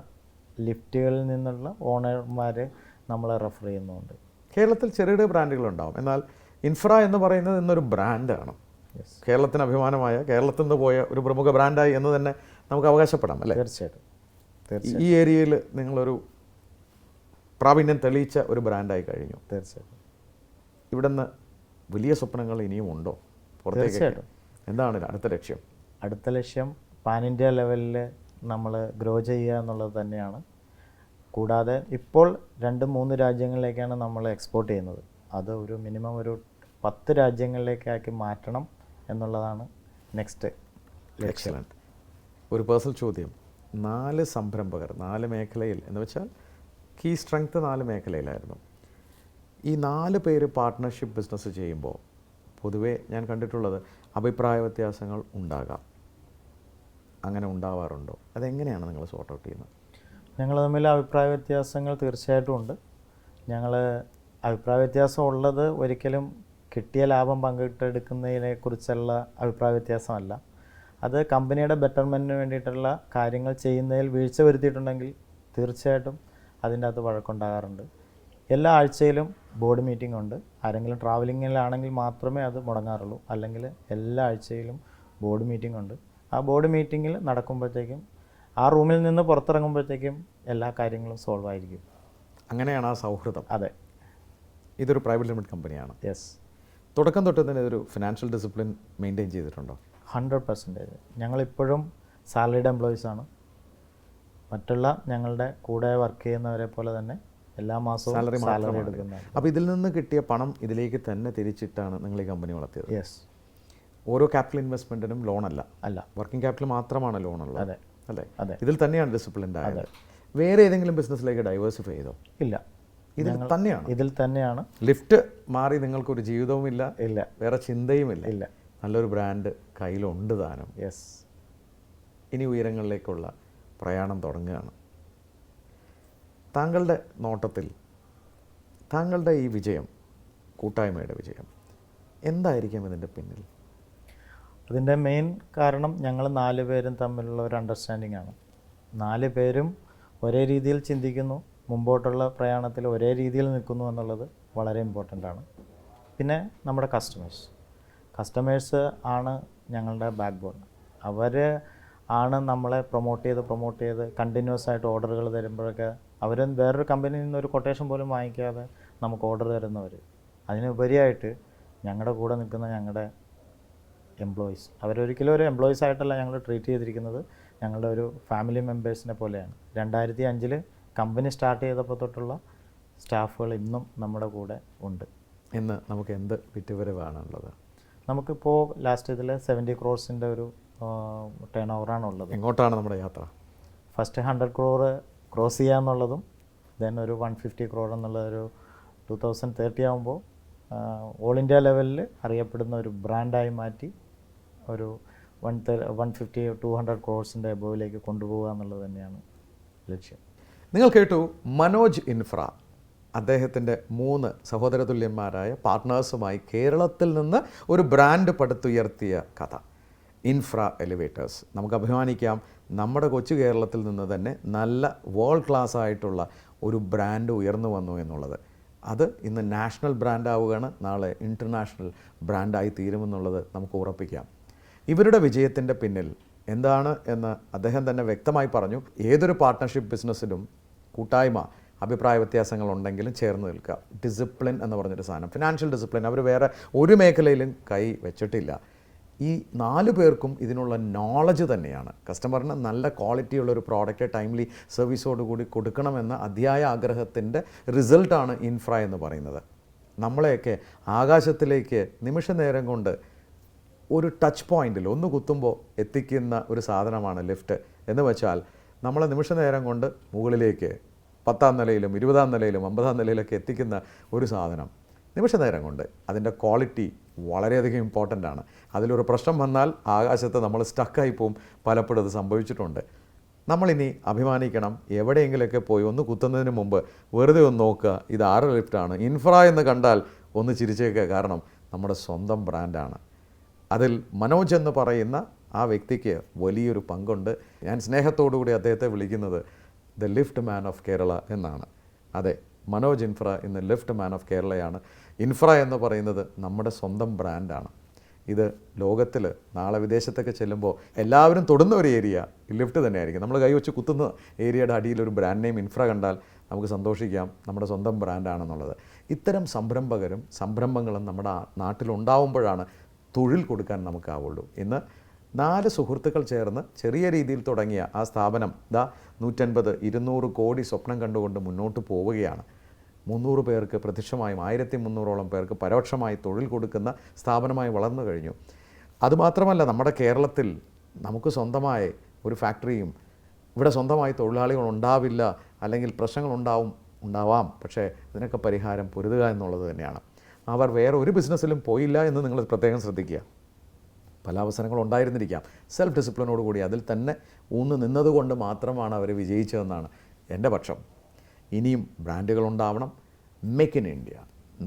ലിഫ്റ്റുകളിൽ നിന്നുള്ള ഓണർമാരെ നമ്മൾ റെഫർ ചെയ്യുന്നുണ്ട്. കേരളത്തിൽ ചെറുകിട ബ്രാൻഡുകൾ ഉണ്ടാവും എന്നാൽ ഇൻഫ്ര എന്ന് പറയുന്നത് ഇന്നൊരു ബ്രാൻഡാണ് കേരളത്തിന് അഭിമാനമായ കേരളത്തിൽ നിന്ന് പോയ ഒരു പ്രമുഖ ബ്രാൻഡായി എന്ന് തന്നെ നമുക്ക് അവകാശപ്പെടാം അല്ലേ? തീർച്ചയായിട്ടും. തീർച്ചയായും ഈ ഏരിയയിൽ നിങ്ങളൊരു പ്രാവീണ്യം തെളിയിച്ച ഒരു ബ്രാൻഡായി കഴിഞ്ഞു. തീർച്ചയായിട്ടും. ഇവിടുന്ന് വലിയ സ്വപ്നങ്ങൾ ഇനിയും ഉണ്ടോ? തീർച്ചയായിട്ടും. എന്താണ് അടുത്ത ലക്ഷ്യം? അടുത്ത ലക്ഷ്യം പാൻ ഇന്ത്യ ലെവലിൽ നമ്മൾ ഗ്രോ ചെയ്യുക എന്നുള്ളത് തന്നെയാണ്. കൂടാതെ ഇപ്പോൾ രണ്ട് മൂന്ന് രാജ്യങ്ങളിലേക്കാണ് നമ്മൾ എക്സ്പോർട്ട് ചെയ്യുന്നത്. അത് ഒരു മിനിമം ഒരു പത്ത് രാജ്യങ്ങളിലേക്കാക്കി മാറ്റണം എന്നുള്ളതാണ് നെക്സ്റ്റ് ലക്ഷ്യം. ഒരു പേഴ്സണൽ ചോദ്യം. നാല് സംരംഭകർ നാല് മേഖലയിൽ എന്ന് വെച്ചാൽ കീ സ്ട്രെങ്ത് നാല് മേഖലയിലായിരുന്നു. ഈ നാല് പേര് പാർട്ട്ണർഷിപ്പ് ബിസിനസ് ചെയ്യുമ്പോൾ പൊതുവേ ഞാൻ കണ്ടിട്ടുള്ളത് അഭിപ്രായ വ്യത്യാസങ്ങൾ ഉണ്ടാകാം. അങ്ങനെ ഉണ്ടാവാറുണ്ടോ? അതെങ്ങനെയാണ് നിങ്ങൾ സോർട്ട് ഔട്ട് ചെയ്യുന്നത്? ഞങ്ങൾ തമ്മിൽ അഭിപ്രായ വ്യത്യാസങ്ങൾ തീർച്ചയായിട്ടും ഉണ്ട്. ഞങ്ങൾ അഭിപ്രായ വ്യത്യാസം ഉള്ളത് ഒരിക്കലും കിട്ടിയ ലാഭം പങ്കിട്ടെടുക്കുന്നതിനെ കുറിച്ചുള്ള അഭിപ്രായ വ്യത്യാസമല്ല. അത് കമ്പനിയുടെ ബെറ്റർമെന്റിന് വേണ്ടിയിട്ടുള്ള കാര്യങ്ങൾ ചെയ്യുന്നതിൽ വീഴ്ച വരുത്തിയിട്ടുണ്ടെങ്കിൽ തീർച്ചയായിട്ടും അതിന്റെ അകത്ത് വഴക്കുണ്ടാകാറുണ്ട്. എല്ലാ ആഴ്ചയിലും ബോർഡ് മീറ്റിംഗ് ഉണ്ട്. ആരെങ്കിലും ട്രാവലിങ്ങിലാണെങ്കിൽ മാത്രമേ അത് മുടങ്ങാറുള്ളൂ. അല്ലെങ്കിൽ എല്ലാ ആഴ്ചയിലും ബോർഡ് മീറ്റിംഗ് ഉണ്ട്. ആ ബോർഡ് മീറ്റിങ്ങിൽ നടക്കുമ്പോഴത്തേക്കും ആ റൂമിൽ നിന്ന് പുറത്തിറങ്ങുമ്പോഴത്തേക്കും എല്ലാ കാര്യങ്ങളും സോൾവ് ആയിരിക്കും. അങ്ങനെയാണ് ആ സൗഹൃദം. അതെ. ഇതൊരു പ്രൈവറ്റ് ലിമിറ്റഡ് കമ്പനിയാണ്. യെസ് തുടക്കം തൊട്ട് തന്നെ ഇതൊരു ഫിനാൻഷ്യൽ ഡിസിപ്ലിൻ മെയിന്റെയിൻ ചെയ്തിട്ടുണ്ടോ? ഹൺഡ്രഡ് പെർസെന്റേജ് ഞങ്ങളിപ്പോഴും സാലറിഡ് എംപ്ലോയീസ് ആണ്. മറ്റുള്ള ഞങ്ങളുടെ കൂടെ വർക്ക് ചെയ്യുന്നവരെ പോലെ തന്നെ എല്ലാ മാസവും സാലറി സാലറി എടുക്കുന്നത് എടുക്കുന്ന അപ്പോൾ ഇതിൽ നിന്ന് കിട്ടിയ പണം ഇതിലേക്ക് തന്നെ തിരിച്ചിട്ടാണ് നിങ്ങൾ ഈ കമ്പനി വളർത്തിയത്. യെസ് ഓരോ ക്യാപിറ്റൽ ഇൻവെസ്റ്റ്മെന്റിനും ലോണല്ല അല്ല. വർക്കിംഗ് ക്യാപിറ്റൽ മാത്രമാണ് ലോൺ ഉള്ളത്. അതെ. അല്ലേ? അതെ. ഇതിൽ തന്നെയാണ് ഡിസിപ്ലിൻഡ് അതെ. വേറെ ഏതെങ്കിലും ബിസിനസ്സിലേക്ക് ഡൈവേഴ്സിഫൈ ചെയ്തോ? ഇല്ല. ഇതിൽ തന്നെയാണ്. ഇതിൽ തന്നെയാണ്. ലിഫ്റ്റ് മാറി നിങ്ങൾക്കൊരു ജീവിതവും ഇല്ല. ഇല്ല വേറെ ചിന്തയും ഇല്ല. ഇല്ല നല്ലൊരു ബ്രാൻഡ് കയ്യിലുണ്ട് താനും. യെസ് ഇനി ഉയരങ്ങളിലേക്കുള്ള പ്രയാണം തുടങ്ങുകയാണ്. താങ്കളുടെ നോട്ടത്തിൽ താങ്കളുടെ ഈ വിജയം കൂട്ടായ്മയുടെ വിജയം എന്തായിരിക്കും ഇതിന്റെ പിന്നിൽ? അതിന്റെ മെയിൻ കാരണം ഞങ്ങൾ നാല് പേരും തമ്മിലുള്ള ഒരു അണ്ടർസ്റ്റാൻഡിംഗ് ആണ്. നാല് പേരും ഒരേ രീതിയിൽ ചിന്തിക്കുന്നു മുമ്പോട്ടുള്ള പ്രയാണത്തിൽ ഒരേ രീതിയിൽ നിൽക്കുന്നു എന്നുള്ളത് വളരെ ഇമ്പോർട്ടന്റ് ആണ്. പിന്നെ നമ്മുടെ കസ്റ്റമേഴ്സ് കസ്റ്റമേഴ്സ് ആണ് ഞങ്ങളുടെ ബാക്ക് ബോൺ അവർ ആണ് നമ്മളെ പ്രൊമോട്ട് ചെയ്ത് പ്രൊമോട്ട് ചെയ്ത് കണ്ടിന്യൂസ് ആയിട്ട് ഓർഡറുകൾ തരുമ്പോഴൊക്കെ അവർ വേറൊരു കമ്പനിയിൽ നിന്ന് ഒരു കൊട്ടേഷൻ പോലും വാങ്ങിക്കാതെ നമുക്ക് ഓർഡർ തരുന്നവർ അതിനുപരിയായിട്ട് ഞങ്ങളുടെ കൂടെ നിൽക്കുന്ന ഞങ്ങളുടെ എംപ്ലോയീസ് അവരൊരിക്കലും ഒരു എംപ്ലോയീസ് ആയിട്ടല്ല ഞങ്ങൾ ട്രീറ്റ് ചെയ്തിരിക്കുന്നത്. ഞങ്ങളുടെ ഒരു ഫാമിലി മെമ്പേഴ്സിനെ പോലെയാണ്. രണ്ടായിരത്തി അഞ്ചിൽ കമ്പനി സ്റ്റാർട്ട് ചെയ്തപ്പോൾ തൊട്ടുള്ള സ്റ്റാഫുകൾ ഇന്നും നമ്മുടെ കൂടെ ഉണ്ട്. ഇന്ന് നമുക്ക് എന്ത് വിറ്റുവരവാണുള്ളത്? നമുക്കിപ്പോൾ ലാസ്റ്റ് ഇതിൽ സെവന്റി ക്രോർസിന്റെ ഒരു ടേൺ ഓവറാണ് ഉള്ളത് എങ്ങോട്ടാണ് നമ്മുടെ യാത്ര? ഫസ്റ്റ് ഹൺഡ്രഡ് ക്രോർ ക്രോസ് ചെയ്യുക എന്നുള്ളതും ദെൻ ഒരു വൺ ഫിഫ്റ്റി ക്രോർ എന്നുള്ള ഒരു ടു തൗസൻഡ് തേർട്ടി ആകുമ്പോൾ ഓൾ ഇന്ത്യ ലെവലിൽ അറിയപ്പെടുന്ന ഒരു ബ്രാൻഡായി മാറ്റി ഒരു one one fifty two hundred ക്രോർസിന്റെ എബോവിലേക്ക് കൊണ്ടുപോകുക എന്നുള്ളത് തന്നെയാണ് ലക്ഷ്യം. നിങ്ങൾ കേട്ടു മനോജ് ഇൻഫ്ര അദ്ദേഹത്തിന്റെ മൂന്ന് സഹോദരതുല്യന്മാരായ പാർട്ട്നേഴ്സുമായി കേരളത്തിൽ നിന്ന് ഒരു ബ്രാൻഡ് പടുത്തുയർത്തിയ കഥ. Infra Elevators. നമുക്ക് അഭിമാനിക്കാം നമ്മുടെ കൊച്ചു കേരളത്തിൽ നിന്ന് തന്നെ നല്ല വേൾഡ് ക്ലാസ് ആയിട്ടുള്ള ഒരു ബ്രാൻഡ് ഉയർന്നു വന്നു എന്നുള്ളത്. അത് ഇന്ന് നാഷണൽ ബ്രാൻഡാവുകയാണ് നാളെ ഇന്റർനാഷണൽ ബ്രാൻഡായി തീരുമെന്നുള്ളത് നമുക്ക് ഉറപ്പിക്കാം. ഇവരുടെ വിജയത്തിന്റെ പിന്നിൽ എന്താണ് എന്ന് അദ്ദേഹം തന്നെ വ്യക്തമായി പറഞ്ഞു. ഏതൊരു പാർട്ട്ണർഷിപ്പ് ബിസിനസ്സിലും കൂട്ടായ്മ അഭിപ്രായ വ്യത്യാസങ്ങൾ ഉണ്ടെങ്കിലും ചേർന്ന് നിൽക്കുക. ഡിസിപ്ലിൻ എന്ന് പറഞ്ഞൊരു സാധനം. ഫിനാൻഷ്യൽ ഡിസിപ്ലിൻ അവർ വേറെ ഒരു മേഖലയിലും കൈ വെച്ചിട്ടില്ല. ഈ നാല് പേർക്കും ഇതിനുള്ള നോളജ് തന്നെയാണ്. കസ്റ്റമറിന് നല്ല ക്വാളിറ്റിയുള്ള ഒരു പ്രോഡക്റ്റ് ടൈംലി സർവീസോടുകൂടി കൊടുക്കണമെന്ന അതിയായ ആഗ്രഹത്തിന്റെ റിസൾട്ടാണ് ഇൻഫ്ര എന്ന് പറയുന്നത്. നമ്മളെയൊക്കെ ആകാശത്തിലേക്ക് നിമിഷ നേരം കൊണ്ട് ഒരു ടച്ച് പോയിന്റിൽ ഒന്ന് കുത്തുമ്പോൾ എത്തിക്കുന്ന ഒരു സാധനമാണ് ലിഫ്റ്റ് എന്ന് വെച്ചാൽ നമ്മളെ നിമിഷ നേരം കൊണ്ട് മുകളിലേക്ക് പത്താം നിലയിലും ഇരുപതാം നിലയിലും അമ്പതാം നിലയിലൊക്കെ എത്തിക്കുന്ന ഒരു സാധനം നിമിഷ നേരം കൊണ്ട് അതിന്റെ ക്വാളിറ്റി വളരെയധികം ഇമ്പോർട്ടന്റ് ആണ്. അതിലൊരു പ്രശ്നം വന്നാൽ ആകാശത്ത് നമ്മൾ സ്റ്റക്കായി പോവും. പലപ്പോഴും അത് സംഭവിച്ചിട്ടുണ്ട്. നമ്മളിനി അഭിമാനിക്കണം. എവിടെയെങ്കിലുമൊക്കെ പോയി ഒന്ന് കുത്തുന്നതിന് മുമ്പ് വെറുതെ ഒന്ന് നോക്കുക. ഇത് ആറ് ലിഫ്റ്റാണ് ഇൻഫ്ര എന്ന് കണ്ടാൽ ഒന്ന് ചിരിച്ചേക്കുക കാരണം നമ്മുടെ സ്വന്തം ബ്രാൻഡാണ് അതിൽ മനോജ് എന്ന് പറയുന്ന ആ വ്യക്തിക്ക് വലിയൊരു പങ്കുണ്ട്. ഞാൻ സ്നേഹത്തോടു കൂടി അദ്ദേഹത്തെ വിളിക്കുന്നത് the lift man of Kerala എന്നാണ്. അതെ മനോജ് ഇൻഫ്ര ഇന്ന് ലിഫ്റ്റ് മാൻ ഓഫ് കേരളയാണ് ഇൻഫ്ര എന്ന് പറയുന്നത് നമ്മുടെ സ്വന്തം ബ്രാൻഡാണ്. ഇത് ലോകത്തിൽ നാളെ വിദേശത്തൊക്കെ ചെല്ലുമ്പോൾ എല്ലാവരും തൊടുന്ന ഒരു ഏരിയ ലിഫ്റ്റ് തന്നെയായിരിക്കും. നമ്മൾ കൈ വെച്ച് കുത്തുന്ന ഏരിയയുടെ അടിയിൽ ഒരു ബ്രാൻഡ് നെയിം ഇൻഫ്ര കണ്ടാൽ നമുക്ക് സന്തോഷിക്കാം. നമ്മുടെ സ്വന്തം ബ്രാൻഡാണെന്നുള്ളത്. ഇത്തരം സംരംഭകരും സംരംഭങ്ങളും നമ്മുടെ നാട്ടിലുണ്ടാവുമ്പോഴാണ് തൊഴിൽ കൊടുക്കാൻ നമുക്കാവുള്ളൂ. ഇന്ന് നാല് സുഹൃത്തുക്കൾ ചേർന്ന് ചെറിയ രീതിയിൽ തുടങ്ങിയ ആ സ്ഥാപനം ദാ നൂറ്റൻപത് ഇരുന്നൂറ് കോടി സ്വപ്നം കണ്ടുകൊണ്ട് മുന്നോട്ട് പോവുകയാണ്. മുന്നൂറ് പേർക്ക് പ്രത്യക്ഷമായും ആയിരത്തി മുന്നൂറോളം പേർക്ക് പരോക്ഷമായി തൊഴിൽ കൊടുക്കുന്ന സ്ഥാപനമായി വളർന്നു കഴിഞ്ഞു. അതുമാത്രമല്ല നമ്മുടെ കേരളത്തിൽ നമുക്ക് സ്വന്തമായി ഒരു ഫാക്ടറിയും ഇവിടെ സ്വന്തമായി തൊഴിലാളികൾ ഉണ്ടാവില്ല അല്ലെങ്കിൽ പ്രശ്നങ്ങൾ ഉണ്ടാവും ഉണ്ടാവാം. പക്ഷേ ഇതിനൊക്കെ പരിഹാരം പൊരുതുക എന്നുള്ളത് തന്നെയാണ്. അവർ വേറെ ഒരു ബിസിനസ്സിലും പോയില്ല എന്ന് നിങ്ങൾ പ്രത്യേകം ശ്രദ്ധിക്കുക. പല അവസരങ്ങൾ ഉണ്ടായിരുന്നിരിക്കാം. സെൽഫ് ഡിസിപ്ലിനോടുകൂടി അതിൽ തന്നെ ഊന്ന് നിന്നതുകൊണ്ട് മാത്രമാണ് അവർ വിജയിച്ചതെന്നാണ് എന്റെ പക്ഷം. ഇനിയും ബ്രാൻഡുകൾ ഉണ്ടാവണം മേക്ക് ഇൻ ഇന്ത്യ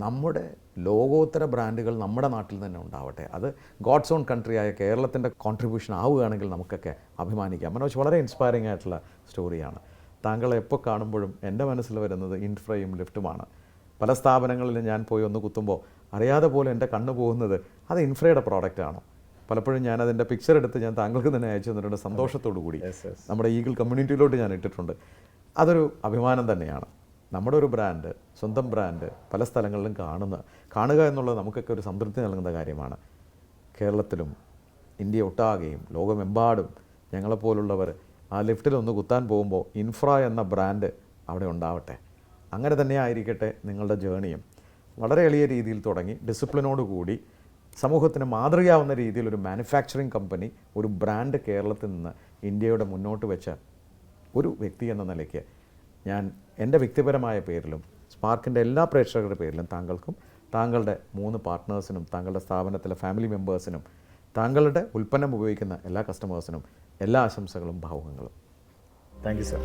നമ്മുടെ ലോകോത്തര ബ്രാൻഡുകൾ നമ്മുടെ നാട്ടിൽ തന്നെ ഉണ്ടാവട്ടെ. അത് ഗോഡ്സ് ഓൺ ആയ കേരളത്തിന്റെ കോൺട്രിബ്യൂഷൻ ആവുകയാണെങ്കിൽ നമുക്കൊക്കെ അഭിമാനിക്കാം. മനോജ് വളരെ ഇൻസ്പയറിംഗ് ആയിട്ടുള്ള സ്റ്റോറിയാണ് താങ്കളെ എപ്പോൾ കാണുമ്പോഴും എന്റെ മനസ്സിൽ വരുന്നത് ഇൻഫ്രയും ലിഫ്റ്റുമാണ് പല സ്ഥാപനങ്ങളിലും ഞാൻ പോയി ഒന്ന് കുത്തുമ്പോൾ അറിയാതെ പോലെ എന്റെ കണ്ണ് പോകുന്നത് അത് ഇൻഫ്രയുടെ പ്രോഡക്റ്റ് ആണോ. പലപ്പോഴും ഞാൻ അതിന്റെ പിക്ചർ എടുത്ത് ഞാൻ താങ്കൾക്ക് തന്നെ അയച്ചു തന്നിട്ടുണ്ട് സന്തോഷത്തോടു കൂടി. നമ്മുടെ ഈഗിൾ കമ്മ്യൂണിറ്റിയിലോട്ട് ഞാൻ ഇട്ടിട്ടുണ്ട്. അതൊരു അഭിമാനം തന്നെയാണ്. നമ്മുടെ ഒരു ബ്രാൻഡ് സ്വന്തം ബ്രാൻഡ് പല സ്ഥലങ്ങളിലും കാണുന്ന കാണുക എന്നുള്ളത് നമുക്കൊക്കെ ഒരു സംതൃപ്തി നൽകുന്ന കാര്യമാണ്. കേരളത്തിലും ഇന്ത്യ ഒട്ടാകെയും ലോകമെമ്പാടും ഞങ്ങളെപ്പോലുള്ളവർ ആ ലിഫ്റ്റിൽ ഒന്ന് കുത്താൻ പോകുമ്പോൾ ഇൻഫ്ര എന്ന ബ്രാൻഡ് അവിടെ ഉണ്ടാവട്ടെ. അങ്ങനെ തന്നെ ആയിരിക്കട്ടെ നിങ്ങളുടെ ജേണിയും വളരെ എളിയ രീതിയിൽ തുടങ്ങി ഡിസിപ്ലിനോട് കൂടി സമൂഹത്തിന് മാതൃകയാവുന്ന രീതിയിൽ ഒരു മാനുഫാക്ചറിങ് കമ്പനി ഒരു ബ്രാൻഡ് കേരളത്തിൽ നിന്ന് ഇന്ത്യയുടെ മുന്നോട്ട് വെച്ച ഒരു വ്യക്തി എന്ന നിലയ്ക്ക് ഞാൻ എന്റെ വ്യക്തിപരമായ പേരിലും സ്പാർക്കിന്റെ എല്ലാ പ്രേക്ഷകരുടെ പേരിലും താങ്കൾക്കും താങ്കളുടെ മൂന്ന് പാർട്ട്നേഴ്സിനും താങ്കളുടെ സ്ഥാപനത്തിലെ ഫാമിലി മെമ്പേഴ്സിനും താങ്കളുടെ ഉൽപ്പന്നം ഉപയോഗിക്കുന്ന എല്ലാ കസ്റ്റമേഴ്സിനും എല്ലാ ആശംസകളും ഭാവുകങ്ങളും. Thank you sir.